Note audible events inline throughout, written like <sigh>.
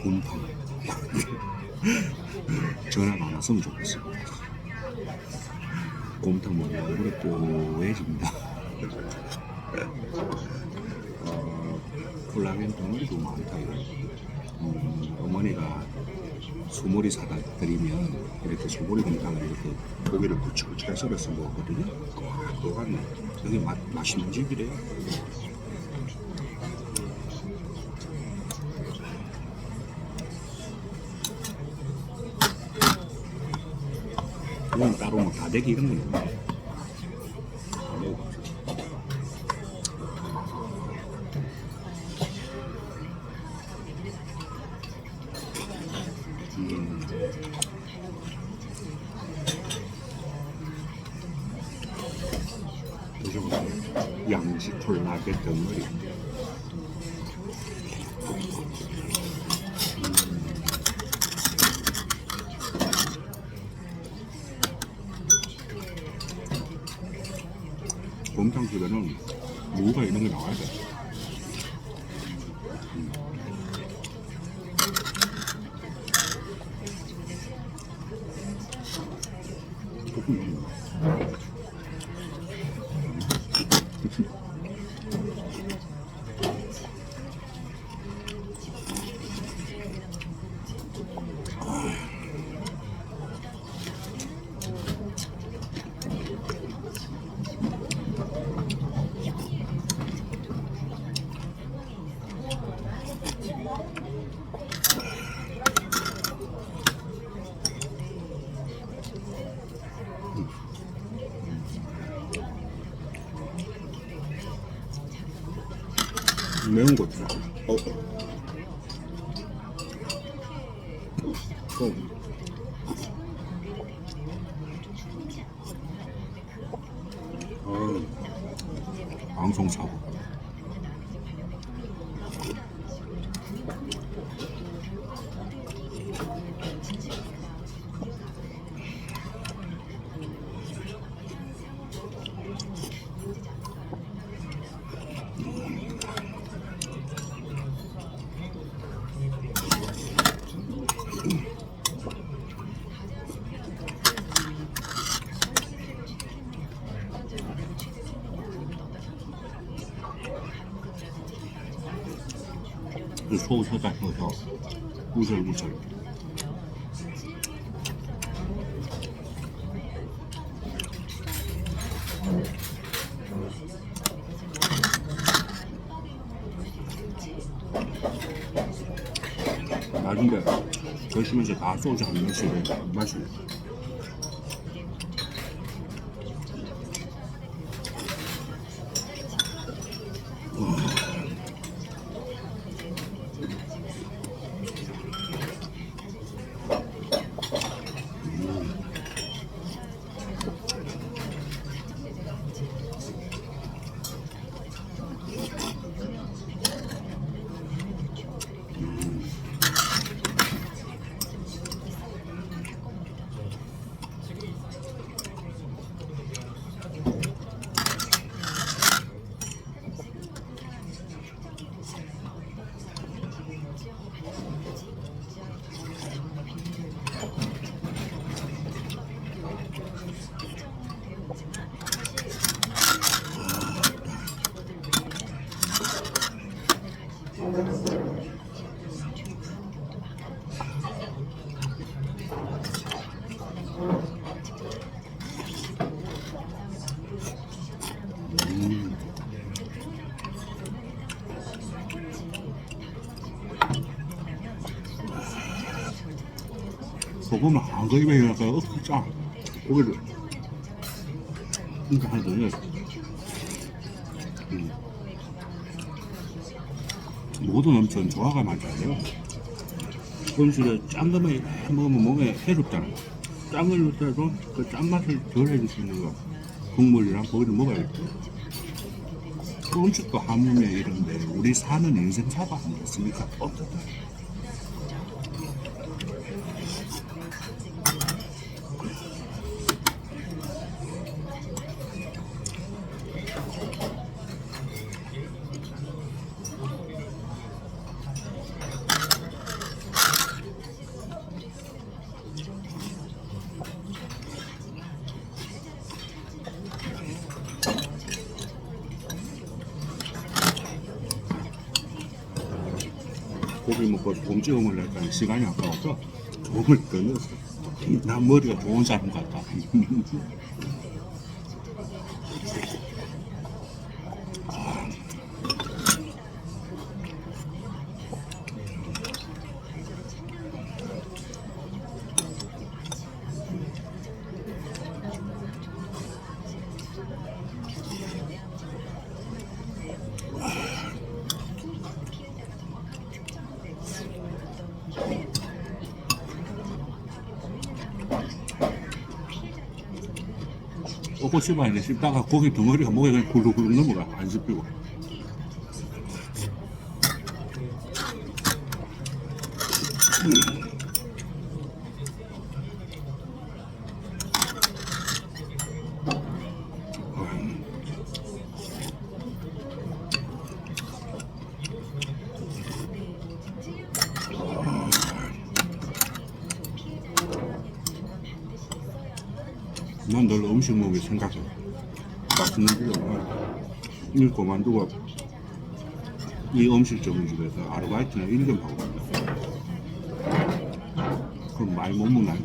<laughs> 곰탕. 전화가 안 왔으면 좋겠어. 곰탕 먹으면 얼굴에 뽀해집니다. 어, 콜라겐 덩어리도 많다. 음, 어머니가 소머리 사다 드리면 이렇게 소머리 곰탕을 이렇게 고기를 부치부치게 썰어서 먹거든요. 와, 그거 같네. 되게 맛, 맛있는 집이래요. 이건 따로 뭐 다대기 이런 건 없네. 음. 드셔보세요. 양식 콜라겐 덩어리. 곰탕 집에는 무가 이런 게 나와야 돼. 매운 거 있죠. 어. 어. 어. 방송 사고. 그 소서다 혀서 우설우설. 나중에 드시면서 다 소주 한 잔씩 마시고 소금을 한 거입에 넣어서 억수 짜. 고기를 이렇게 하나 더 넣어요. 음. 모든 엄청 조화가 맞아야 돼요. 음식을 짠 거만 먹으면 몸에 해롭잖아. 짠걸 넣더라도 그 짠맛을 덜 해줄 수 있는 거. 국물이랑 고기를 먹어야겠죠. 그 음식도 하물며 이런데 우리 사는 인생사가 아니겠습니까? 어 먹고 곰 찍어 먹으려니까 시간이 아까워서 더 넣었어. 나 머리가 좋은 사람 같다. <laughs> 먹고 씹어야 돼. 씹다가 고기 덩어리가 목에 그냥 굴룩굴룩 넘어가. 안 씹히고. 음식 먹을 생각해. 맛있는 데가 일 그만두고 이 음식 전문집에서 아르바이트나 1년 하고 간다. 그럼 많이 못 먹나?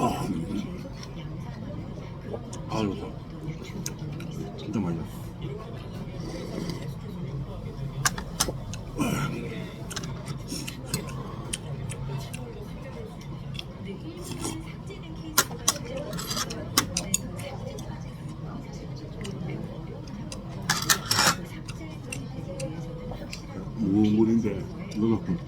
아, 아유, 진짜 맛있어. 무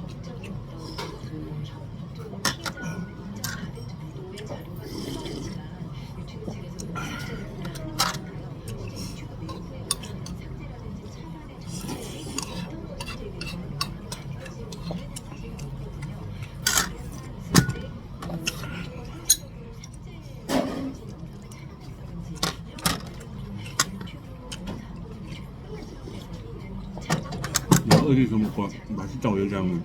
나 어디서 먹고 맛있다고 얘기하면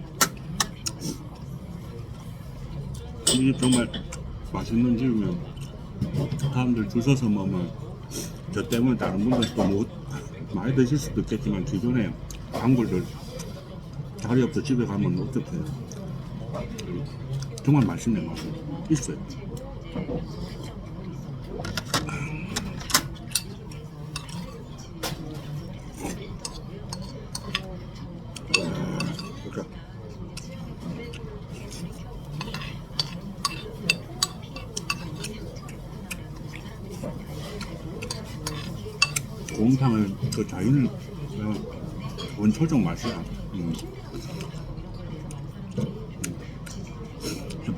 이집 정말 맛있는 집이면 사람들 줄 서서 먹으면 저 때문에 다른 분들 또못 많이 드실 수도 있겠지만 주변에 단골들 자리 없어 집에 가면 어떻게 해요? 정말 맛있네 맛이 있어요. 곰탕을 그 그냥 원초적 맛이야. 음.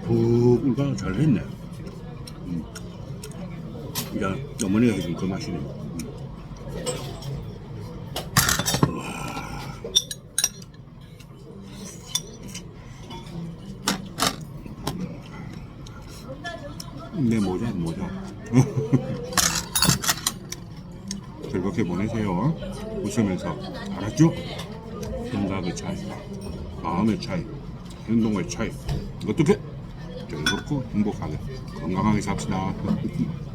푹 울가 잘 했네. 음. 이제 어머니가 해준 그 맛이네. 음. 내 모자 모자. <laughs> 즐겁게 보내세요. 웃으면서 알았죠? 생각의 차이, 마음의 차이, 행동의 차이. 어떻게 즐겁고 행복하게 건강하게 삽시다. <laughs>